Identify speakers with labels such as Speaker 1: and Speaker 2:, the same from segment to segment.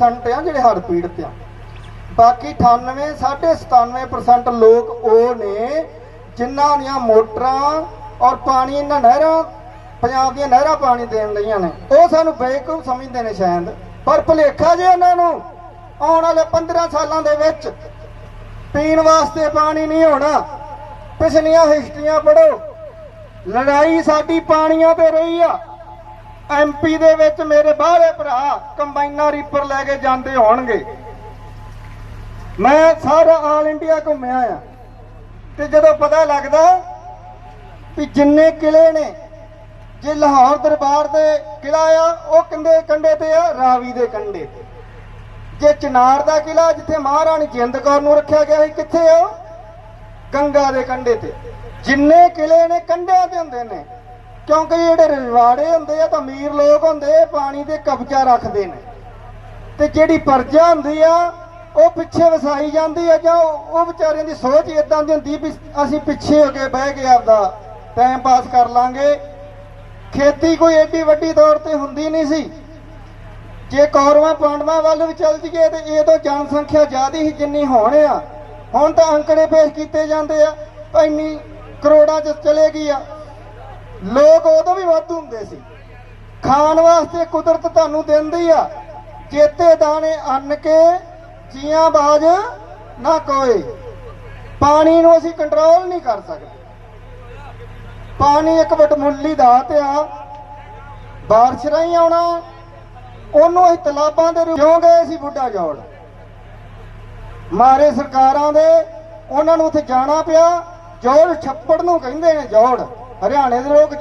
Speaker 1: 10% ਆ ਜਿਹੜੇ ਹੜ੍ਹ ਪੀੜਤ ਆ। ਬਾਕੀ 98 97% ਲੋਕ ਉਹ ਨੇ ਜਿਨ੍ਹਾਂ ਦੀਆਂ ਮੋਟਰਾਂ ਔਰ ਪਾਣੀ ਇਹਨਾਂ ਨਹਿਰਾਂ, ਪੰਜਾਬ ਦੀਆਂ ਨਹਿਰਾਂ ਪਾਣੀ ਦੇਣ ਲਈਆਂ ਨੇ। ਉਹ ਸਾਨੂੰ ਬੇਵਕੂਫ ਸਮਝਦੇ ਨੇ ਸ਼ਾਇਦ, ਪਰ ਭੁਲੇਖਾ ਜੇ ਇਹਨਾਂ ਨੂੰ ਆਉਣ ਵਾਲੇ 15 ਸਾਲਾਂ ਦੇ ਵਿੱਚ ਪੀਣ ਵਾਸਤੇ ਪਾਣੀ ਨਹੀਂ ਹੋਣਾ, ਪਿਛਲੀਆਂ ਹਿਸਟਰੀਆਂ ਪੜੋ ਲੜਾਈ ਸਾਡੀ ਪਾਣੀਆਂ ਤੇ ਰਹੀ ਆ। ਐਮਪੀ ਦੇ ਵਿੱਚ ਮੇਰੇ ਬਾਹਰੇ ਭਰਾ ਕੰਬਾਈਨਾਂ ਰੀਪਰ ਲੈ ਕੇ ਜਾਂਦੇ ਹੋਣਗੇ। ਮੈਂ ਸਾਰਾ ਆਲ ਇੰਡੀਆ ਘੁੰਮਿਆ ਆ। ਤੇ ਜਦੋਂ ਪਤਾ ਲੱਗਦਾ ਵੀ ਜਿੰਨੇ ਕਿਲੇ ਨੇ, ਜੇ ਲਾਹੌਰ ਦਰਬਾਰ ਦੇ ਕਿਲਾ ਆ, ਉਹ ਕੰਡੇ ਕੰਡੇ ਤੇ ਆ, ਰਾਵੀ ਦੇ ਕੰਡੇ ਤੇ। ਜੇ ਚਨਾਰ ਦਾ ਕਿਲਾ, ਜਿੱਥੇ ਮਹਾਰਾਣੀ ਜਿੰਦ ਕੌਰ ਨੂੰ ਰੱਖਿਆ ਗਿਆ ਸੀ, ਕਿੱਥੇ ਆ ਗੰਗਾ ਦੇ ਕੰਡੇ ਤੇ। ਜਿੰਨੇ ਕਿਲੇ ਨੇ ਕੰਢਿਆਂ ਤੇ ਹੁੰਦੇ ਨੇ। ਕਿਉਂਕਿ ਜਿਹੜੇ ਰਜਵਾੜੇ ਹੁੰਦੇ ਆ ਤਾਂ ਅਮੀਰ ਲੋਕ ਹੁੰਦੇ ਪਾਣੀ ਤੇ ਕਬਜ਼ਾ ਰੱਖਦੇ ਨੇ। ਤੇ ਜਿਹੜੀ ਪਰਜਾ ਹੁੰਦੀ ਆ, ਉਹ ਪਿੱਛੇ ਵਸਾਈ ਜਾਂਦੀ ਆ ਜਾਂ ਉਹ ਵਿਚਾਰਿਆਂ ਦੀ ਸੋਚ ਇਦਾਂ ਦੀ ਹੁੰਦੀ ਵੀ ਅਸੀਂ ਪਿੱਛੇ ਹੋ ਕੇ ਬਹਿ ਕੇ ਆਪਦਾ ਟਾਈਮ ਪਾਸ ਕਰ ਲਾਂਗੇ। ਖੇਤੀ ਕੋਈ ਏਡੀ ਵੱਡੀ ਤੌਰ ਤੇ ਹੁੰਦੀ ਨਹੀਂ ਸੀ। ਜੇ ਕੌਰਵਾਂ ਪਾਂਡਵਾਂ ਵੱਲ ਵੀ ਚੱਲ ਜੀਏ ਤੇ ਇਹ ਤੋਂ ਜਨਸੰਖਿਆ ਜ਼ਿਆਦਾ ਹੀ ਜਿੰਨੀ ਹੋਣ ਆ। ਹੁਣ ਤਾਂ ਅੰਕੜੇ ਪੇਸ਼ ਕੀਤੇ ਜਾਂਦੇ ਆ, ਇੰਨੀ ਕਰੋੜਾਂ ਚ ਚਲੇ ਗਈ ਆ। ਲੋਕ ਉਦੋਂ ਵੀ ਵਾਧੂ ਹੁੰਦੇ ਸੀ। ਖਾਣ ਵਾਸਤੇ ਕੁਦਰਤ ਤੁਹਾਨੂੰ ਦਿੰਦੀ ਆ। ਚੇਤੇ ਦਾਣੇ ਅੰਨ ਕੇ ਜੀਆਂ ਬਾਜ ਨਾ ਕੋਏ। ਪਾਣੀ ਨੂੰ ਅਸੀਂ ਕੰਟਰੋਲ ਨਹੀਂ ਕਰ ਸਕਦੇ। ਪਾਣੀ ਇੱਕ ਵਟਮੁੱਲੀ ਦਾਤ ਆ। ਬਾਰਿਸ਼ ਰਾਹੀਂ ਆਉਣਾ। ਉਹਨੂੰ ਅਸੀਂ ਤਲਾਬਾਂ ਦੇ ਕਿਉਂ ਗਏ ਸੀ ਬੁੱਢਾ ਜੋੜ? ਮਾਰੇ ਸਰਕਾਰਾਂ ਦੇ, ਉਹਨਾਂ ਨੂੰ ਉੱਥੇ ਜਾਣਾ ਪਿਆ। ਜੋੜ ਛੱਪੜ ਨੂੰ ਕਹਿੰਦੇ ਨੇ ਜੋੜ। ਹਰਿਆਣੇ ਦੇ ਲੋਕ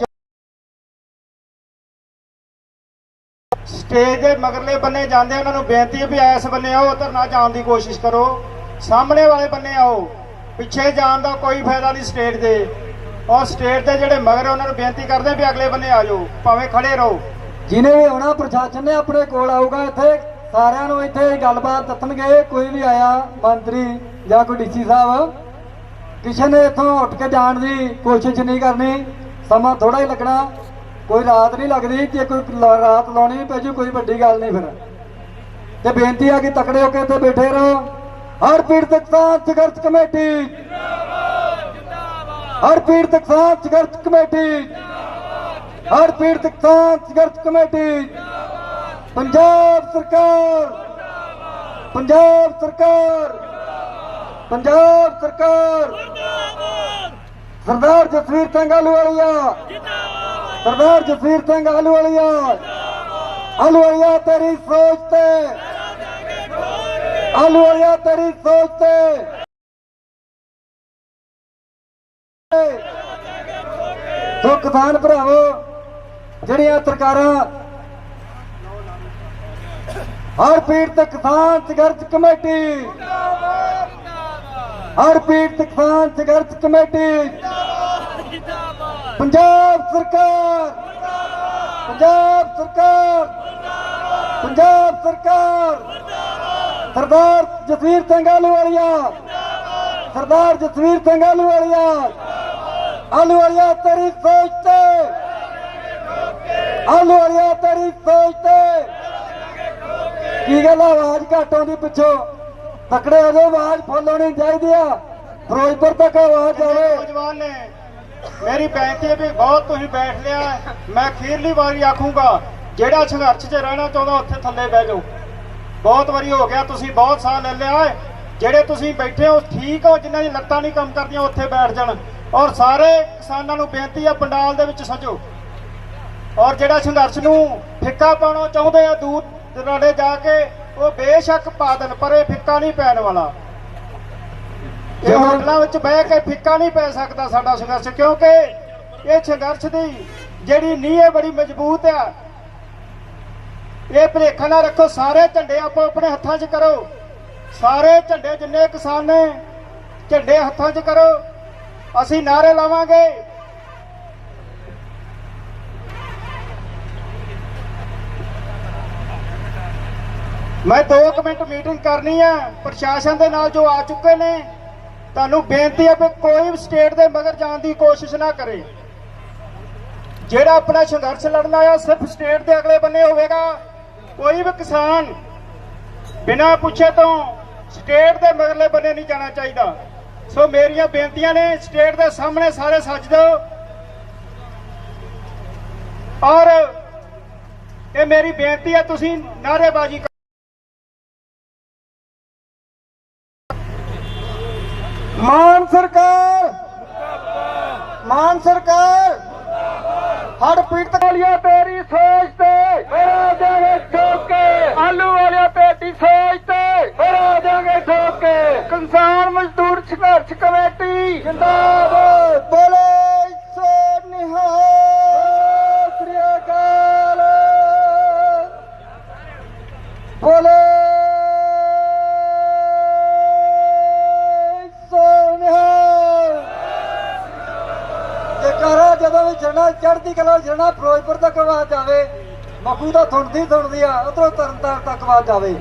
Speaker 2: ਸਟੇਜ ਦੇ ਮਗਰਲੇ ਬੰਨੇ ਜਾਂਦੇ ਉਹਨਾਂ ਨੂੰ ਬੇਨਤੀ ਹੈ ਵੀ ਇਸ ਬੰਨੇ ਆਓ ਉਧਰ ਜਾਣ ਦੀ ਕੋਸ਼ਿਸ਼ ਕਰੋ। ਸਾਹਮਣੇ ਵਾਲੇ ਬੰਨੇ ਆਓ। ਪਿੱਛੇ ਜਾਣ ਦਾ ਕੋਈ ਫਾਇਦਾ ਨਹੀਂ ਸਟੇਜ ਦੇ। ਔਰ ਸਟੇਜ ਦੇ ਜਿਹੜੇ ਮਗਰ ਉਹਨਾਂ ਨੂੰ ਬੇਨਤੀ ਕਰਦੇ ਵੀ ਅਗਲੇ ਬੰਨੇ ਆ ਜਾਓ, ਭਾਵੇਂ ਖੜੇ ਰਹੋ।
Speaker 1: ਜਿਹਨੇ ਵੀ ਆਉਣਾ, ਪ੍ਰਸ਼ਾਸਨ ਨੇ ਆਪਣੇ ਕੋਲ ਆਊਗਾ ਇੱਥੇ। ਸਾਰਿਆਂ ਨੂੰ ਇੱਥੇ ਗੱਲਬਾਤ ਦੱਸਣਗੇ। ਕੋਈ ਵੀ ਆਇਆ ਮੰਤਰੀ ਜਾਂ ਕੋਈ ਡੀਸੀ ਸਾਹਿਬ ਕਿਸੇ ਨੇ ਇੱਥੋਂ ਉੱਠ ਕੇ ਜਾਣ ਦੀ ਕੋਸ਼ਿਸ਼ ਨਹੀਂ ਕਰਨੀ, ਸਮਾਂ ਥੋੜਾ ਹੀ ਲੱਗਣਾ, ਕੋਈ ਰਾਤ ਨਹੀਂ ਲੱਗਦੀ ਜੇ ਕੋਈ ਰਾਤ ਲਾਉਣੀ ਪੈ ਜੂ, ਕੋਈ ਵੱਡੀ ਗੱਲ ਨਹੀਂ ਫਿਰ। ਤੇ ਬੇਨਤੀ ਆ ਕਿ ਤਕੜੇ ਹੋ ਕੇ ਇੱਥੇ ਬੈਠੇ ਰਹੋ। ਹਰ ਪੀੜ ਕਿਸਾਨ ਸੰਘਰਸ਼ ਕਮੇਟੀ। ਹਰ ਪੀੜ ਕਿਸਾਨ ਸੰਘਰਸ਼ ਕਮੇਟੀ। ਹਰ ਪੀੜ ਕਿਸਾਨ ਸੰਘਰਸ਼ ਕਮੇਟੀ। ਪੰਜਾਬ ਸਰਕਾਰ। ਪੰਜਾਬ ਸਰਕਾਰ। ਪੰਜਾਬ ਸਰਕਾਰ। ਸਰਦਾਰ ਜਸਵੀਰ ਸਿੰਘ ਆਲੂਵਾਲੀਆ ਸਰਦਾਰ ਜਸਵੀਰ ਸਿੰਘ ਆਲੂਵਾਲੀਆ ਆਲੂਵਾਲੀਆ ਤੇਰੀ ਸੋਚ ਤੇ। ਆਲੂਵਾਲੀਆ ਤੇਰੀ ਸੋਚ ਤੇ। ਸੋ ਕਿਸਾਨ ਭਰਾਵੋ ਜਿਹੜੀਆਂ ਸਰਕਾਰਾਂ ਹਰ ਪੀੜਤ ਕਿਸਾਨ ਸੰਘਰਸ਼ ਕਮੇਟੀ ਹਰ ਪੀੜਤ ਕਿਸਾਨ ਸੰਘਰਸ਼ ਕਮੇਟੀ। ਪੰਜਾਬ ਸਰਕਾਰ। ਪੰਜਾਬ ਸਰਕਾਰ। ਪੰਜਾਬ ਸਰਕਾਰ। ਸਰਦਾਰ ਜਸਵੀਰ ਸਿੰਘ ਆਲੂਵਾਲੀਆ ਸਰਦਾਰ ਜਸਵੀਰ ਸਿੰਘ ਆਲੂਵਾਲੀਆ ਆਲੂਵਾਲੀਆ ਤੇਰੀ ਸੋਚ ਤੇ। ਆਲੂਵਾਲੀਆ ਤੇਰੀ ਸੋਚ ਤੇ। ਕੀ ਗੱਲ ਆਵਾਜ਼ ਘੱਟ ਆਉਂਦੀ ਪਿੱਛੋਂ। ਤਕੜੇ ਹੋ ਜਾਓ ਆਵਾਜ਼ ਫੁੱਲ ਹੋਣੀ ਚਾਹੀਦੀ ਆ। ਫਿਰੋਜ਼ਪੁਰ ਤੱਕ ਆਵਾਜ਼ ਜਾਵੇ
Speaker 2: ਨੌਜਵਾਨ ਨੇ ਮੇਰੀ ਬੇਨਤੀ ਹੈ ਵੀ ਬਹੁਤ ਤੁਸੀਂ ਬੈਠ ਲਿਆ। ਮੈਂ ਅਖੀਰਲੀ ਵਾਰੀ ਆਖੂੰਗਾ ਜਿਹੜਾ ਸੰਘਰਸ਼ 'ਚ ਰਹਿਣਾ ਚਾਹੁੰਦਾ ਉੱਥੇ ਥੱਲੇ ਬਹਿ ਜਾਓ। ਬਹੁਤ ਵਾਰੀ ਹੋ ਗਿਆ ਤੁਸੀਂ ਬਹੁਤ ਸਾਹ ਲੈ ਲਿਆ। ਜਿਹੜੇ ਤੁਸੀਂ ਬੈਠੇ ਹੋ ਠੀਕ ਹੋ ਜਿਨ੍ਹਾਂ ਦੀ ਲੱਤਾਂ ਨਹੀਂ ਕੰਮ ਕਰਦੀਆਂ ਉੱਥੇ ਬੈਠ ਜਾਣ। ਔਰ ਸਾਰੇ ਕਿਸਾਨਾਂ ਨੂੰ ਬੇਨਤੀ ਹੈ ਪੰਡਾਲ ਦੇ ਵਿੱਚ ਸਜੋ। ਔਰ ਜਿਹੜਾ ਸੰਘਰਸ਼ ਨੂੰ ਫਿੱਕਾ ਪਾਉਣਾ ਚਾਹੁੰਦੇ ਆ ਦੂਰ ਦਰਾਡੇ ਜਾ ਕੇ ਉਹ ਬੇਸ਼ੱਕ ਪਾ ਦੇਣ ਪਰ ਇਹ ਫਿੱਕਾ ਨਹੀਂ ਪੈਣ ਵਾਲਾ। ਇਹ ਹੋਟਲਾਂ ਵਿੱਚ ਬਹਿ ਕੇ ਫਿੱਕਾ ਨਹੀਂ ਪੈ ਸਕਦਾ ਸਾਡਾ ਸੰਘਰਸ਼ ਕਿਉਂਕਿ ਇਹ ਸੰਘਰਸ਼ ਦੀ ਜਿਹੜੀ ਨੀਂਹ ਹੈ ਬੜੀ ਮਜ਼ਬੂਤ ਆ ਇਹ ਭਲੇਖਾ ਨਾ ਰੱਖੋ ਸਾਰੇ ਝੰਡੇ ਆਪੋ ਆਪਣੇ ਹੱਥਾਂ 'ਚ ਕਰੋ। ਸਾਰੇ ਝੰਡੇ ਜਿੰਨੇ ਕਿਸਾਨ ਨੇ ਝੰਡੇ ਹੱਥਾਂ 'ਚ ਕਰੋ। ਅਸੀਂ ਨਾਰੇ ਲਾਵਾਂਗੇ। ਮੈਂ 2 ਮਿੰਟ ਮੀਟਿੰਗ ਕਰਨੀ ਆ। ਪ੍ਰਸ਼ਾਸਨ ਦੇ ਨਾਲ ਜੋ ਆ ਚੁੱਕੇ ਨੇ, ਤੁਹਾਨੂੰ ਬੇਨਤੀ ਹੈ ਕਿ ਕੋਈ ਵੀ ਸਟੇਟ ਦੇ ਮਗਰ ਜਾਣ ਦੀ ਕੋਸ਼ਿਸ਼ ਨਾ ਕਰੇ। ਜਿਹੜਾ ਆਪਣਾ ਸੰਘਰਸ਼ ਲੜਨਾ ਆ ਸਿਰਫ ਸਟੇਟ ਦੇ ਅਗਲੇ ਬੰਨੇ ਹੋਵੇਗਾ। ਕੋਈ ਵੀ ਕਿਸਾਨ ਬਿਨਾਂ ਪੁੱਛੇ ਤੋਂ ਸਟੇਟ ਦੇ ਮਗਰਲੇ ਬੰਨੇ ਨਹੀਂ ਜਾਣਾ ਚਾਹੀਦਾ। ਸੋ ਮੇਰੀਆਂ ਬੇਨਤੀਆਂ ਨੇ ਸਟੇਟ ਦੇ ਸਾਹਮਣੇ ਸਾਰੇ ਸੱਜ ਦਿਓ। ਔਰ ਇਹ ਮੇਰੀ ਬੇਨਤੀ ਹੈ ਤੁਸੀਂ ਨਾਅਰੇਬਾਜ਼ੀ
Speaker 3: ਮਾਨ ਸਰਕਾਰ। ਮਾਨ ਸਰਕਾਰ। ਹੜ ਪੀੜਤ ਵਾਲਿਆ ਤੇਰੀ ਸੋਚ ਤੇ ਬੜਾ ਜਾਗੇ ਠੋਕੇ। ਆਲੂ ਵਾਲਿਆ ਤੇਰੀ ਸੋਚ ਤੇ ਬੜਾ ਜਾਗੇ ਠੋਕੇ। ਕਿਸਾਨ ਮਜ਼ਦੂਰ ਸੰਘਰਸ਼ ਕਮੇਟੀ। ਜਿੰਦਾਬਾਦ। ਬੋਲੇ। ਜਦੋਂ ਵੀ ਚੜ੍ਹਦੀ ਕਲਾ ਜਣਾ ਫਿਰੋਜ਼ਪੁਰ ਤੱਕ ਆਵਾਜ਼ ਜਾਵੇ ਮਖੂ ਤਾਂ ਥੁਣਦੀ ਥੁਣਦੀ ਆ, ਉਧਰੋਂ ਤਰਨਤਾਰਨ ਤੱਕ ਆਵਾਜ਼ ਜਾਵੇ।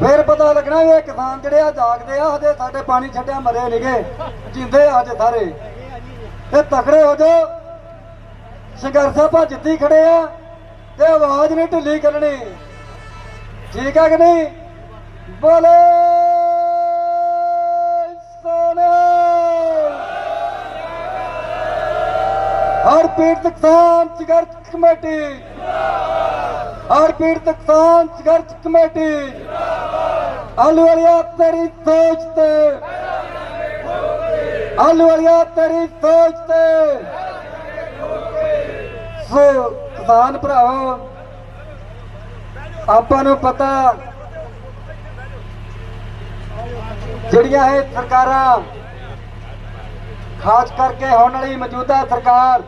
Speaker 3: ਫਿਰ ਪਤਾ ਲੱਗਣਾ ਵੀ ਇਹ ਕਿਸਾਨ ਜਿਹੜੇ ਆ ਜਾਗਦੇ ਆ, ਹਜੇ ਸਾਡੇ ਪਾਣੀ ਛੱਡਿਆ ਮਰੇ ਨਿਗੇ ਜਿੰਦੇ ਅੱਜ ਸਾਰੇ। ਤੇ ਤਕੜੇ ਹੋ ਜਾਓ। ਸੰਘਰਸ਼ ਆਪਾਂ ਜਿੱਤੀ ਖੜੇ ਆ, ਤੇ ਆਵਾਜ਼ ਨਹੀਂ ਢਿੱਲੀ ਕਰਨੀ। ਠੀਕ ਹੈ ਕਿ ਨਹੀਂ? ਬੋਲੇ ਸੋਨੇ ਹਰ ਪੀੜਤ ਕਿਸਾਨ ਸੰਘਰਸ਼ ਕਮੇਟੀ। ਹਰ ਪੀੜਤ ਕਿਸਾਨ ਸੰਘਰਸ਼ ਕਮੇਟੀ। ਆਲੂ ਵਾਲਿਆ, ਤੇਰੀ ਸੋਚ ਤੇ। ਆਲੂ ਵਾਲਿਆ, ਤੇਰੀ ਸੋਚ ਤੇ। ਸੋ ਕਿਸਾਨ ਭਰਾਵੋ, ਆਪਾਂ ਨੂੰ ਪਤਾ ਜਿਹੜੀਆਂ ਇਹ ਸਰਕਾਰਾਂ ਖਾਸ ਕਰਕੇ ਹੁਣ ਵਾਲੀ ਮੌਜੂਦਾ ਸਰਕਾਰ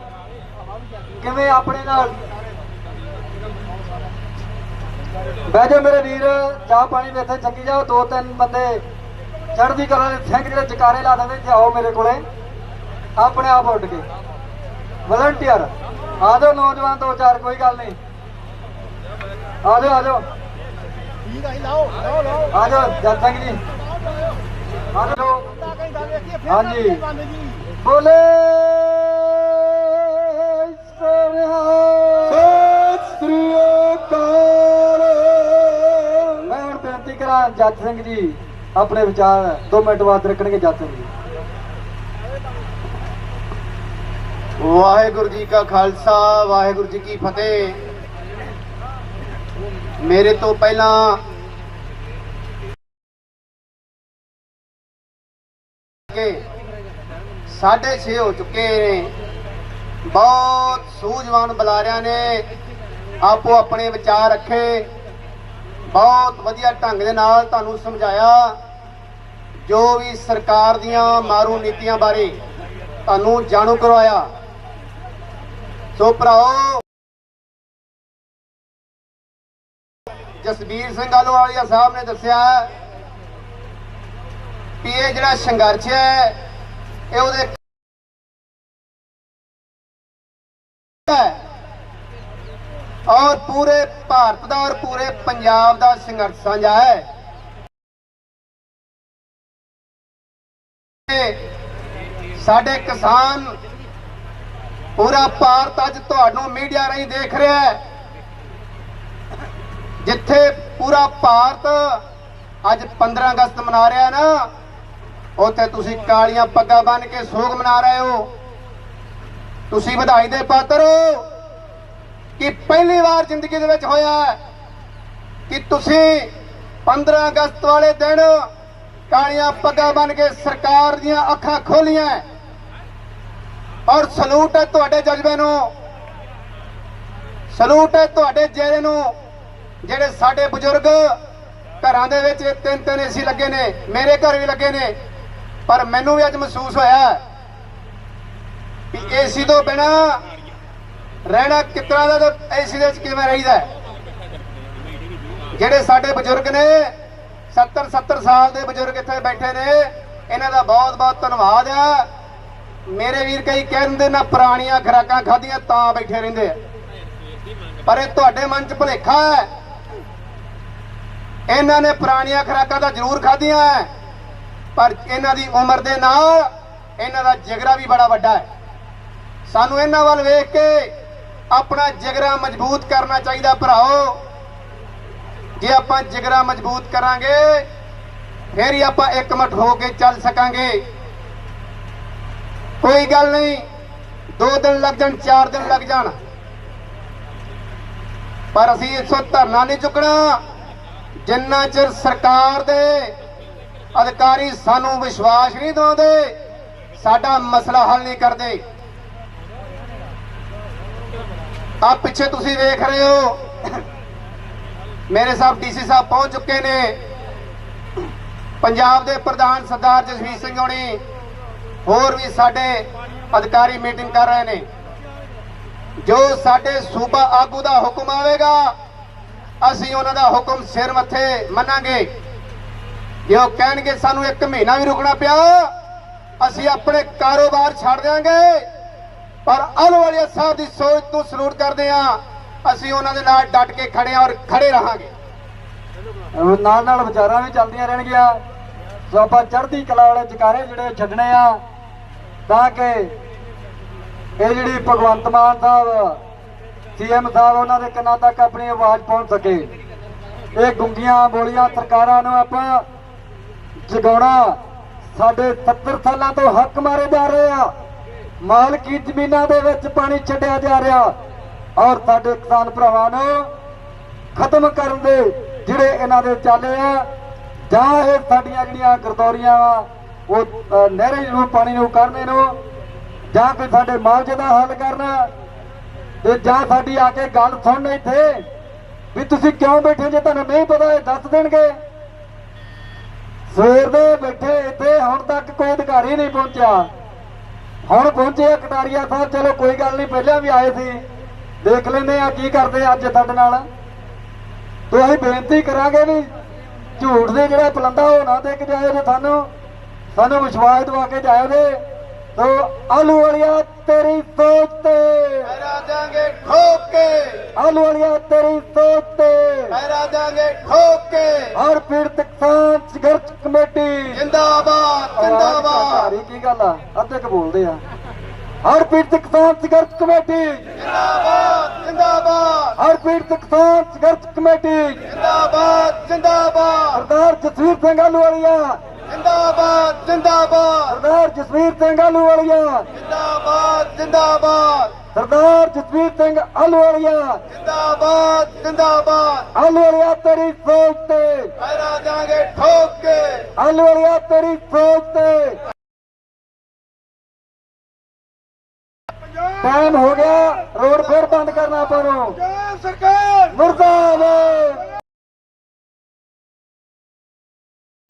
Speaker 3: ਕਿਵੇਂ ਆਪਣੇ ਨਾਲ? ਬਹਿ ਜਾਓ ਮੇਰੇ ਵੀਰ ਚਾਹ ਪਾਣੀ ਵੀ ਇੱਥੇ ਚੱਕੀ ਜਾਓ ਦੋ ਤਿੰਨ ਬੰਦੇ ਚੜ੍ਹਦੀ ਕਲਾ ਦੇ ਸਿੰਘ ਜਿਹੜੇ ਜਕਾਰੇ ਲਾ ਦਿੰਦੇ ਤੇ ਆਓ ਮੇਰੇ ਕੋਲੇ। ਆਪਣੇ ਆਪ ਉੱਡ ਕੇ। ਵਲੰਟੀਅਰ ਆ ਜਾਓ ਨੌਜਵਾਨ ਦੋ ਚਾਰ ਕੋਈ ਗੱਲ ਨਹੀਂ। ਆ ਜਾਓ ਆ ਜਾਓ।
Speaker 2: ਠੀਕ ਹੈ ਲਾਓ ਲਾਓ ਲਾਓ
Speaker 3: ਆ ਜਾਓ। ਜੱਜ ਸਿੰਘ ਜੀ ਆ ਜਾਓ ਹਾਂਜੀ ਬੋਲੇ। ਜੱਜ ਸਿੰਘ ਜੀ ਆਪਣੇ ਵਿਚਾਰ 2 ਮਿੰਟ ਬਾਅਦ ਰੱਖਣਗੇ ਜੱਜ ਸਿੰਘ ਜੀ।
Speaker 4: ਵਾਹਿਗੁਰੂ ਜੀ ਕਾ ਖਾਲਸਾ ਵਾਹਿਗੁਰੂ ਜੀ ਕੀ ਫਤਿਹ। ਮੇਰੇ ਤੋਂ ਪਹਿਲਾਂ ਕਿ 6:30 ਹੋ ਚੁੱਕੇ ਨੇ। ਬਹੁਤ ਸੂਝਵਾਨ ਬੁਲਾਰਿਆਂ ਨੇ ਆਪੋ ਆਪਣੇ ਵਿਚਾਰ ਰੱਖੇ। ਬਹੁਤ ਵਧੀਆ ਢੰਗ ਦੇ ਨਾਲ ਤੁਹਾਨੂੰ ਸਮਝਾਇਆ। ਜੋ ਵੀ ਸਰਕਾਰ ਦੀਆਂ ਮਾਰੂ ਨੀਤੀਆਂ ਬਾਰੇ ਤੁਹਾਨੂੰ ਜਾਣੂ ਕਰਵਾਇਆ। ਸੋ ਭਰਾਓ ਜਸਬੀਰ ਸਿੰਘ ਆਲੋਵਾਲੀਆ ਸਾਹਿਬ ਨੇ ਦੱਸਿਆ ਵੀ ਇਹ ਜਿਹੜਾ ਸੰਘਰਸ਼ ਹੈ, ਇਹ ਉਹਦੇ ਔਰ ਪੂਰੇ ਭਾਰਤ ਦਾ ਔਰ ਪੂਰੇ ਪੰਜਾਬ ਦਾ ਸੰਘਰਸ਼ ਸਾਂਝਾ ਹੈ। ਸਾਡੇ ਕਿਸਾਨ ਪੂਰਾ ਭਾਰਤ ਅੱਜ ਤੁਹਾਨੂੰ ਮੀਡੀਆ ਰਾਹੀਂ ਦੇਖ ਰਿਹਾ ਹੈ, ਜਿੱਥੇ ਪੂਰਾ ਭਾਰਤ ਅੱਜ 15 ਅਗਸਤ ਮਨਾ ਰਿਹਾ ਨਾ, ਉੱਥੇ ਤੁਸੀਂ ਕਾਲੀਆਂ ਪੱਗਾਂ ਬੰਨ ਕੇ ਸੋਗ ਮਨਾ ਰਹੇ ਹੋ। ਤੁਸੀਂ ਵਧਾਈ ਦੇ ਪਾਤਰ ਹੋ ਕਿ ਪਹਿਲੀ ਵਾਰ ਜ਼ਿੰਦਗੀ ਦੇ ਵਿੱਚ ਹੋਇਆ ਕਿ ਤੁਸੀਂ 15 ਅਗਸਤ ਵਾਲੇ ਦਿਨ ਕਾਲੀਆਂ ਪੱਗਾਂ ਬੰਨ ਕੇ ਸਰਕਾਰ ਦੀਆਂ ਅੱਖਾਂ ਖੋਲੀਆਂ ਔਰ ਸਲੂਟ ਹੈ ਤੁਹਾਡੇ ਜਜ਼ਬੇ ਨੂੰ। ਸਲੂਟ ਹੈ ਤੁਹਾਡੇ ਜੇਰੇ ਨੂੰ, ਜਿਹੜੇ ਸਾਡੇ ਬਜ਼ੁਰਗ ਘਰਾਂ ਦੇ ਵਿੱਚ ਤਿੰਨ ਤਿੰਨ ਏਸੀ ਲੱਗੇ ਨੇ, ਮੇਰੇ ਘਰ ਵੀ ਲੱਗੇ ਨੇ, ਪਰ ਮੈਨੂੰ ਵੀ ਅੱਜ ਮਹਿਸੂਸ ਹੋਇਆ ਕਿ ਏਸੀ ਤੋਂ ਬਿਨਾ ਰਹਿਣਾ ਕਿਤਨਾ ਦਾ ਏਸੀ ਦੇ ਵਿੱਚ ਕਿਵੇਂ ਰਹੀਦਾ ਜਿਹੜੇ ਸਾਡੇ ਬਜ਼ੁਰਗ ਨੇ 70 70 ਸਾਲ ਦੇ ਬਜ਼ੁਰਗ ਇੱਥੇ ਬੈਠੇ ਨੇ ਇਹਨਾਂ ਦਾ ਬਹੁਤ ਬਹੁਤ ਧੰਨਵਾਦ ਆ। ਮੇਰੇ ਵੀਰ ਕਈ ਕਹਿੰਦੇ ਨਾ ਪੁਰਾਣੀਆਂ ਖਰਾਕਾਂ ਖਾਧੀਆਂ ਤਾਂ ਬੈਠੇ ਰਹਿੰਦੇ ਆ। ਪਰ ਇਹ ਤੁਹਾਡੇ ਮਨ 'ਚ ਭੁਲੇਖਾ ਹੈ। ਇਹਨਾਂ ਨੇ ਪੁਰਾਣੀਆਂ ਖਰਾਕਾਂ ਤਾਂ ਜ਼ਰੂਰ ਖਾਧੀਆਂ ਹੈ, ਪਰ ਇਹਨਾਂ ਦੀ ਉਮਰ ਦੇ ਨਾਲ ਇਹਨਾਂ ਦਾ ਜਿਗਰਾ ਵੀ ਬੜਾ ਵੱਡਾ ਹੈ। ਸਾਨੂੰ ਇਹਨਾਂ ਵੱਲ ਵੇਖ ਕੇ ਆਪਣਾ ਜਿਗਰਾ ਮਜ਼ਬੂਤ ਕਰਨਾ ਚਾਹੀਦਾ ਭਰਾਓ। ਜੇ ਆਪਾਂ ਜਿਗਰਾ ਮਜ਼ਬੂਤ ਕਰਾਂਗੇ, ਫਿਰ ਹੀ ਆਪਾਂ ਇੱਕਮਠ ਹੋ ਕੇ ਚੱਲ ਸਕਾਂਗੇ। ਕੋਈ ਗੱਲ ਨਹੀਂ, ਦੋ ਦਿਨ ਲੱਗ ਜਾਣ, ਚਾਰ ਦਿਨ ਲੱਗ ਜਾਣ। ਪਰ ਅਸੀਂ ਇਸੋ ਧਰਨਾ ਨਹੀਂ ਚੁੱਕਣਾ। ਜਿੰਨਾ ਚਿਰ ਸਰਕਾਰ ਦੇ ਅਧਿਕਾਰੀ ਸਾਨੂੰ ਵਿਸ਼ਵਾਸ ਨਹੀਂ ਦਿਵਾਉਂਦੇ, ਸਾਡਾ ਮਸਲਾ ਹੱਲ ਨਹੀਂ ਕਰਦੇ। ਆ ਪਿੱਛੇ ਤੁਸੀਂ ਵੇਖ ਰਹੇ ਹੋ। ਮੇਰੇ ਸਾਹਿਬ ਡੀਸੀ ਸਾਹਿਬ ਪਹੁੰਚ ਚੁੱਕੇ ਨੇ। ਪੰਜਾਬ ਦੇ ਪ੍ਰਧਾਨ ਸਰਦਾਰ ਜਸਵੀਰ ਸਿੰਘ ਹੋਣੀ ਹੋਰ ਵੀ ਸਾਡੇ ਅਧਿਕਾਰੀ ਮੀਟਿੰਗ ਕਰ ਰਹੇ ਨੇ। ਜੋ ਸਾਡੇ ਸੂਬਾ ਆਗੂ ਦਾ ਹੁਕਮ ਆਵੇਗਾ, ਅਸੀਂ ਉਹਨਾਂ ਦਾ ਹੁਕਮ ਸਿਰ ਮੱਥੇ ਮੰਨਾਂਗੇ। ਜੇ ਉਹ ਕਹਿਣਗੇ, ਸਾਨੂੰ ਇੱਕ ਮਹੀਨਾ ਵੀ ਰੁਕਣਾ ਪਿਆ, ਅਸੀਂ ਆਪਣੇ ਕਾਰੋਬਾਰ ਛੱਡ ਦਿਆਂਗੇ। ਪਰ ਅਲਵਾਲੀਆ ਸਾਹਿਬ ਦੀ ਸੋਚ ਨੂੰ ਸਲੂਟ ਕਰਦੇ ਹਾਂ। ਅਸੀਂ ਉਹਨਾਂ ਦੇ ਨਾਲ ਡਟ ਕੇ ਖੜੇ ਹਾਂ ਔਰ ਖੜੇ ਰਹਾਂਗੇ।
Speaker 3: ਨਾਲ ਨਾਲ ਵਿਚਾਰਾਂ ਵੀ ਚੱਲਦੀਆਂ ਰਹਿਣਗੀਆਂ। ਸੋ ਆਪਾਂ ਚੜ੍ਹਦੀ ਕਲਾ ਵਾਲੇ ਜਕਾਰੇ ਜਿਹੜੇ ਛੱਡਣੇ ਆ, ਤਾਂ ਕਿ ਇਹ ਜਿਹੜੀ ਭਗਵੰਤ ਮਾਨ ਸਾਹਿਬ ਸੀਐਮ ਸਾਹਿਬ, ਉਹਨਾਂ ਦੇ ਕੰਨਾਂ ਤੱਕ ਆਪਣੀ ਆਵਾਜ਼ ਪਹੁੰਚ ਸਕੇ। ਇਹ ਗੁੰਗੀਆਂ ਬੋਲੀਆਂ ਸਰਕਾਰਾਂ ਨੂੰ ਆਪਾਂ ਜਗਾਉਣਾ। ਸਾਡੇ 70 ਸਾਲਾਂ ਤੋਂ ਹੱਕ ਮਾਰੇ ਜਾ ਰਹੇ ਆ। ਮਾਲਕੀ ਜ਼ਮੀਨਾਂ ਦੇ ਵਿੱਚ ਪਾਣੀ ਛੱਡਿਆ ਜਾ ਰਿਹਾ। ਔਰ ਸਾਡੇ ਕਿਸਾਨ ਭਰਾਵਾਂ ਨੂੰ ਖਤਮ ਕਰਨ ਦੇ ਜਿਹੜੇ ਇਹਨਾਂ ਦੇ ਚਾਲੇ ਆ, ਜਾਂ ਇਹ ਸਾਡੀਆਂ ਜਿਹੜੀਆਂ ਗਰਦੌਰੀਆਂ ਵਾ, ਉਹ ਨਹਿਰੇ ਨੂੰ, ਪਾਣੀ ਨੂੰ, ਕਰਨੇ ਨੂੰ, ਜਾਂ ਕੋਈ ਸਾਡੇ ਮੁਆਵਜ਼ੇ ਦਾ ਹੱਲ ਕਰਨਾ, ਤੇ ਜਾਂ ਸਾਡੀ ਆ ਕੇ ਗੱਲ ਸੁਣਨ ਇੱਥੇ, ਵੀ ਤੁਸੀਂ ਕਿਉਂ ਬੈਠੇ ਜੇ, ਤੁਹਾਨੂੰ ਨਹੀਂ ਪਤਾ, ਇਹ ਦੱਸ ਦੇਣਗੇ। ਸਵੇਰ ਦੇ ਬੈਠੇ ਇੱਥੇ, ਹੁਣ ਤੱਕ ਕੋਈ ਅਧਿਕਾਰੀ ਨਹੀਂ ਪਹੁੰਚਿਆ। ਹੁਣ ਪਹੁੰਚੇ ਆ ਕਟਾਰੀਆ ਸਾਹਿਬ, ਚਲੋ ਕੋਈ ਗੱਲ ਨਹੀਂ, ਪਹਿਲਾਂ ਵੀ ਆਏ ਸੀ। ਦੇਖ ਲੈਂਦੇ ਆ ਕੀ ਕਰਦੇ ਅੱਜ ਸਾਡੇ ਨਾਲ। ਤੇ ਅਸੀਂ ਬੇਨਤੀ ਕਰਾਂਗੇ ਵੀ ਝੂਠ ਦੇ ਜਿਹੜਾ ਪਲੰਦਾ ਉਹ ਨਾ ਦੇ ਕੇ ਜਾਇਓ ਜੇ ਸਾਨੂੰ ਸਾਨੂੰ ਵਿਸ਼ਵਾਸ ਦਵਾ ਕੇ ਜਾਇਓ ਜੇ ਤੋ ਆਲੂ ਵਾਲੀਆ ਤੇਰੀ ਸੋਚ ਤੇ।
Speaker 4: ਪਹਿਰਾ ਦਾਂਗੇ ਠੋਕ। ਕੇ
Speaker 3: ਆਲੂ ਵਾਲੀਆ ਤੇਰੀ ਸੋਚ ਤੇ।
Speaker 4: ਪਹਿਰਾ ਦਾਂਗੇ ਠੋਕ। ਕੇ
Speaker 3: ਹਰ ਪੀੜਤ ਕਿਸਾਨ ਸੰਘਰਸ਼ ਕਮੇਟੀ।
Speaker 4: ਜਿੰਦਾਬਾਦ ਜਿੰਦਾਬਾਦ।
Speaker 3: ਕੀ ਗੱਲ ਆ? ਅੱਧੇ ਕ ਬੋਲਦੇ ਆ। ਹਰ ਪੀੜਤ ਕਿਸਾਨ ਸੰਘਰਸ਼ ਕਮੇਟੀ।
Speaker 4: ਜਿੰਦਾਬਾਦ ਜਿੰਦਾਬਾਦ।
Speaker 3: ਹਰ ਪੀੜਤ ਕਿਸਾਨ ਸੰਘਰਸ਼ ਕਮੇਟੀ।
Speaker 4: ਜਿੰਦਾਬਾਦ ਜਿੰਦਾਬਾਦ।
Speaker 3: ਸਰਦਾਰ ਜਸਵੀਰ ਸਿੰਘ ਆਲੂਵਾਲੀਆ
Speaker 4: ਜਿੰਦਾਬਾਦ ਜਿੰਦਾਬਾਦ।
Speaker 3: ਸਰਦਾਰ ਜਸਵੀਰ ਸਿੰਘ ਆਲੂਵਾਲੀਆ
Speaker 4: ਜਿੰਦਾਬਾਦ ਜਿੰਦਾਬਾਦ।
Speaker 3: ਸਰਦਾਰ ਜਸਵੀਰ ਸਿੰਘ ਆਲੂਵਾਲੀਆ
Speaker 4: ਜਿੰਦਾਬਾਦ ਜਿੰਦਾਬਾਦ।
Speaker 3: ਆਲੂਵਾਲੀਆ ਤੇਰੀ ਸੋਚ ਤੇ।
Speaker 4: ਪਹਿਰਾ ਦਾਂਗੇ ਠੋਕ ਕੇ।
Speaker 3: ਆਲੂਵਾਲੀਆ ਤੇਰੀ ਸੋਚ ਤੇ। ਟਾਈਮ ਹੋ ਗਿਆ ਰੋਡ ਫੇਰ ਬੰਦ ਕਰਨਾ ਆਪਾਂ ਨੂੰ।
Speaker 4: ਸਰਕਾਰ।
Speaker 3: ਮੁਰਦਾਬਾਦ।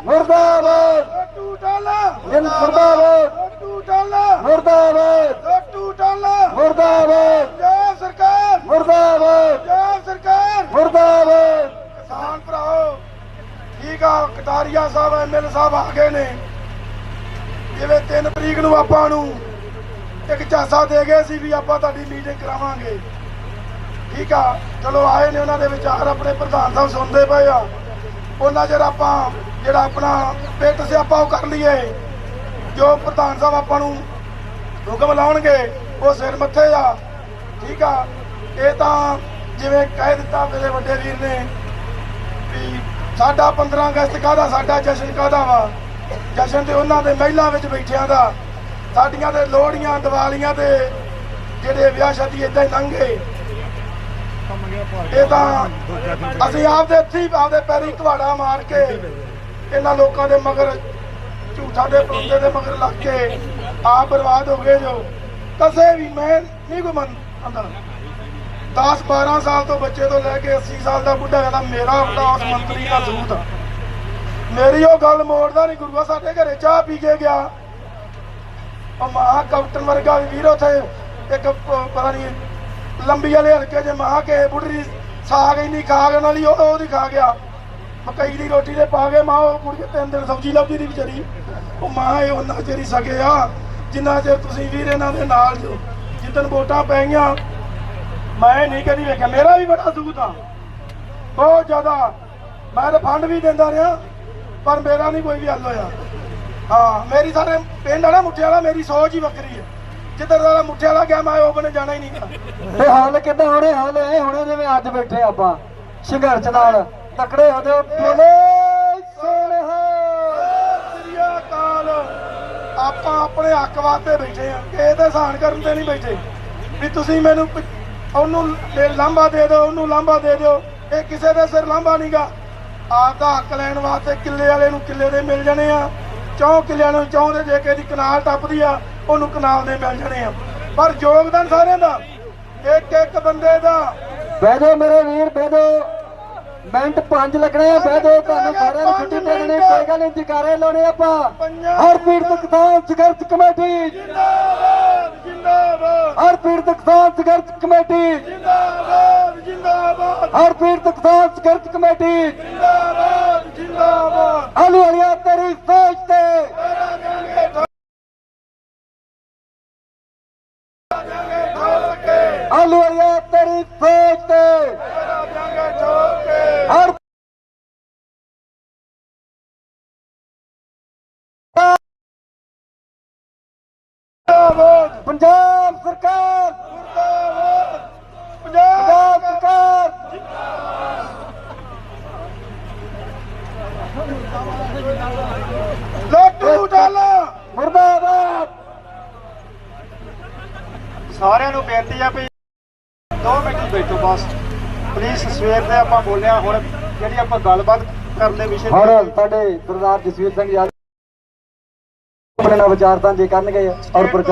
Speaker 3: ਮੁਰਦਾਬਾਦ। ਜਿੰਦ ਮੁਰਦਾਬਾਦ।
Speaker 4: ਟੂ ਡਾਲਾ
Speaker 3: ਮੁਰਦਾਬਾਦ।
Speaker 4: ਟੂ ਡਾਲਾ
Speaker 3: ਮੁਰਦਾਬਾਦ।
Speaker 4: ਜੈ ਸਰਕਾਰ।
Speaker 3: ਮੁਰਦਾਬਾਦ।
Speaker 4: ਜੈ ਸਰਕਾਰ।
Speaker 3: ਮੁਰਦਾਬਾਦ।
Speaker 4: ਕਿਸਾਨ ਭਰਾਓ ਠੀਕ ਆ ਕਟਾਰੀਆ ਸਾਹਿਬ ਐਮਐਲ ਸਾਹਿਬ ਆ ਗਏ ਨੇ। ਜਿਵੇਂ 3 ਤਰੀਕ ਨੂੰ ਆਪਾਂ ਨੂੰ ਇੱਕ ਝਾਂਸਾ ਦੇ ਗਏ ਸੀ ਵੀ ਆਪਾਂ ਤੁਹਾਡੀ ਮੀਟਿੰਗ ਕਰਾਵਾਂਗੇ। ਠੀਕ ਆ ਚਲੋ ਆਏ ਨੇ ਉਹਨਾਂ ਦੇ ਵਿਚਾਰ ਆਪਣੇ ਪ੍ਰਧਾਨ ਸਾਹਿਬ ਸੁਣਦੇ ਪਏ ਆ। ਉਹਨਾਂ ਚਿਰ ਆਪਾਂ ਜਿਹੜਾ ਆਪਣਾ ਪਿੱਟ ਸਿਆਪਾ ਉਹ ਕਰ ਲਈਏ। ਜੋ ਪ੍ਰਧਾਨ ਸਾਹਿਬ ਆਪਾਂ ਨੂੰ ਹੁਕਮ ਲਾਉਣਗੇ, ਉਹ ਸਿਰ ਮੱਥੇ ਆ ਠੀਕ ਆ? ਇਹ ਤਾਂ ਜਿਵੇਂ ਕਹਿ ਦਿੱਤਾ ਮੇਰੇ ਵੱਡੇ ਵੀਰ ਨੇ ਵੀ ਸਾਡਾ 15 ਅਗਸਤ ਕਾਹਦਾ, ਸਾਡਾ ਜਸ਼ਨ ਕਾਹਦਾ ਵਾ? ਜਸ਼ਨ ਤੇ ਉਹਨਾਂ ਦੇ ਮਹਿਲਾ ਵਿੱਚ ਬੈਠਿਆਂ ਦਾ। ਸਾਡੀਆਂ ਦੇ ਲੋਹੜੀਆਂ, ਦੀਵਾਲੀਆਂ ਤੇ ਜਿਹੜੇ ਵਿਆਹ ਸ਼ਾਦੀ ਇਦਾਂ ਹੀ ਲੰਘੇ ਇਹ ਤਾਂ ਅਸੀਂ ਆਪਦੇ ਇੱਥੇ ਆਪਦੇ ਪੈਰੀ ਘਵਾੜਾ ਮਾਰ ਕੇ ਇਹਨਾਂ ਲੋਕਾਂ ਦੇ ਮਗਰ ਝੂਠਾਂ ਦੇ ਪਰੁੰਦੇ ਦੇ ਮਗਰ ਲੱਗ ਕੇ ਆਪ ਬਰਬਾਦ ਹੋ ਗਏ ਜੋ। ਕਸੇ ਵੀ ਮੈਂ ਨਹੀਂ ਕੋਈ ਮੰਨਦਾ 10 12 ਸਾਲ ਤੋਂ ਬੱਚੇ ਤੋਂ ਲੈ ਕੇ 80 ਸਾਲ ਦਾ ਬੁੱਢਾ ਕਹਿੰਦਾ ਮੇਰਾ ਹੁੰਦਾ ਉਸ ਮੰਤਰੀ ਦਾ ਸੂਤ। ਆ। ਮੇਰੀ ਉਹ ਗੱਲ ਮੋੜਦਾ ਨਹੀਂ, ਗੁਰੂਆ ਸਾਡੇ ਘਰੇ ਚਾਹ ਪੀ ਕੇ ਗਿਆ। ਉਹ ਮਹਾ ਕੈਪਟਨ ਵਰਗਾ ਵੀਰ ਉਥੇ ਇੱਕ, ਪਤਾ ਨਹੀਂ, ਲੰਬੀ ਵਾਲੇ ਹਲਕੇ ਜੇ ਮਹਾ ਕੇ ਬੁੱਢੀ ਸਾਗ ਹੀ ਨਹੀਂ ਖਾ ਗਿਆ ਉਹਨਾਂ ਉਹਦੀ ਖਾ ਗਿਆ। ਮਕਈ ਦੀ ਰੋਟੀ ਦੇ ਪਾ ਕੇ ਮਾਂ ਉਹ ਮੁੜ ਕੇ ਤਿੰਨ ਦਿਨ ਸਬਜ਼ੀ ਲੱਭਦੀ ਦੀ ਵਿਚਾਰੀ। ਉਹ ਮਾਂ ਇਹ ਉਹਨਾਂ ਚਿਰ ਸਕੇ ਆ, ਜਿੰਨਾ ਚਿਰ ਤੁਸੀਂ ਵੀਰ ਇਹਨਾਂ ਦੇ ਨਾਲ ਜੋ, ਜਿੱਦਣ ਵੋਟਾਂ ਪੈ ਮੈਂ ਨਹੀਂ ਕਦੀ ਵੇਖਿਆ। ਮੇਰਾ ਵੀ ਬੜਾ ਸੂਤ ਆ। ਬਹੁਤ ਜ਼ਿਆਦਾ। ਮੈਂ ਤਾਂ ਫੰਡ ਵੀ ਦਿੰਦਾ ਰਿਹਾ, ਪਰ ਮੇਰਾ ਨਹੀਂ ਕੋਈ ਵੀ ਹੱਲ ਹੋਇਆ। ਹਾਂ, ਮੇਰੀ ਸਾਰੇ ਪਿੰਡ ਵਾਲਾ ਮੁੱਠੇ ਵਾਲਾ ਮੇਰੀ ਸੋਚ ਹੀ ਵੱਖਰੀ ਹੈ। ਜਿੱਧਰ ਦਾ ਮੁੱਠੇ ਵਾਲਾ ਗਿਆ, ਮੈਂ ਉਹ ਬਣੇ ਜਾਣਾ ਹੀ ਨਹੀਂ ਗਾ।
Speaker 3: ਹਾਲ ਕਿੱਦਾਂ ਹੋਣੇ? ਹਾਲ ਇਹ ਹੋਣੇ ਜਿਵੇਂ ਅੱਜ ਬੈਠੇ ਆਪਾਂ, ਸੰਘਰਸ਼ ਨਾਲ। ਤਕੜੇ ਹੋ ਜਾਓ। ਬੋਲੇ ਸੋਨਹਾ
Speaker 5: ਸ੍ਰੀ ਅਕਾਲ ਆਪਾਂ ਆਪਣੇ ਹੱਕ ਵਾਸਤੇ ਬੈਠੇ ਆ ਕਿਸੇ ਤੇ ਸਹਾਨ ਕਰਨ ਤੇ ਨਹੀਂ ਬੈਠੇ। ਵੀ ਤੁਸੀਂ ਮੈਨੂੰ ਉਹਨੂੰ ਲੈ- ਲਾਂਭਾ ਦੇ ਦਿਓ ਉਹਨੂੰ ਲਾਂਭਾ ਦੇ ਦਿਓ। ਇਹ ਕਿਸੇ ਦੇ ਸਿਰ ਲਾਂਭਾ ਨਹੀਂਗਾ ਆਪ ਦਾ ਹੱਕ ਲੈਣ ਵਾਸਤੇ ਕਿੱਲੇ ਵਾਲੇ ਨੂੰ ਕਿੱਲੇ ਦੇ ਮਿਲ ਜਾਣੇ ਆ। ਚੌਂ ਕਿੱਲਿਆਂ ਨੂੰ ਚੌਂ ਦੇ ਜੇ ਕਿਸੇ ਦੀ ਕਨਾਲ ਟੱਪਦੀ ਆ ਉਹਨੂੰ ਕਨਾਲ ਦੇ ਮਿਲ ਜਾਣੇ ਆ। ਪਰ ਯੋਗਦਾਨ ਸਾਰਿਆਂ ਦਾ। ਇੱਕ ਇੱਕ ਬੰਦੇ ਦਾ।
Speaker 3: ਜਾਓ ਮੇਰੇ ਵੀਰ ਜਾਓ। ਮਿੰਟ ਪੰਜ ਲੱਗਣੇ ਆ ਬਹਿ ਜਾਓ ਤੁਹਾਨੂੰ ਸਾਰਿਆਂ ਨੂੰ ਛੁੱਟੀ ਦੇ ਦੇਣੀ ਕੋਈ ਗੱਲ ਨਹੀਂ ਜਕਾਰੇ ਲਾਉਣੇ ਆਪਾਂ। ਹਰ ਪੀੜਤ ਕਿਸਾਨ ਸੰਘਰਸ਼ ਕਮੇਟੀ।
Speaker 5: ਜਿੰਦਾਬਾਦ ਜਿੰਦਾਬਾਦ।
Speaker 3: ਹਰ ਪੀੜਤ ਕਿਸਾਨ ਸੰਘਰਸ਼ ਕਮੇਟੀ।
Speaker 5: ਜਿੰਦਾਬਾਦ ਜਿੰਦਾਬਾਦ।
Speaker 3: ਹਰ ਪੀੜਤ ਕਿਸਾਨ ਸੰਘਰਸ਼ ਕਮੇਟੀ।
Speaker 5: ਜਿੰਦਾਬਾਦ ਜਿੰਦਾਬਾਦ।
Speaker 3: ਆਲੂ ਵਾਲੀਆ ਤੇਰੀ ਸੋਚ ਤੇ।
Speaker 5: ਕਰਾਂਗੇ ਠੋਕ ਕੇ।
Speaker 3: ਆਲੂ ਵਾਲੀਆ ਤੇਰੀ ਸੋਚ ਤੇ।
Speaker 5: ਕਰਾਂਗੇ ਠੋਕ ਕੇ
Speaker 3: ਹਰ ਪੰਜਾਬ ਸਰਕਾਰ
Speaker 5: ਮੁਰਦਾਬਾਦ
Speaker 3: ਪੰਜਾਬ
Speaker 5: ਪੰਜਾਬ
Speaker 3: ਸਰਕਾਰ।
Speaker 5: ਲੱਡੂ ਡਾਲਾ
Speaker 3: ਮੁਰਦਾਬਾਦ।
Speaker 2: ਸਾਰਿਆਂ ਨੂੰ ਬੇਨਤੀ ਆ ਵੀ 2 ਮਿੰਟ ਹੀ ਬੈਠੋ ਬਸ। ਪਲੀਜ਼ ਸਵੇਰ ਦੇ ਆਪਾਂ ਬੋਲਿਆ ਹੁਣ ਜਿਹੜੀ ਆਪਾਂ ਗੱਲਬਾਤ ਕਰਨ ਦੇ ਵਿਸ਼ੇ
Speaker 3: ਹੁਣ ਸਾਡੇ ਸਰਦਾਰ ਜਸਵੀਰ ਸਿੰਘ ਯਾਦਵ ਆਪਣੇ ਨਾਲ ਵਿਚਾਰ ਸਾਂਝੇ ਕਰਨਗੇ ਔਰ ਪ੍ਰਚਾਰ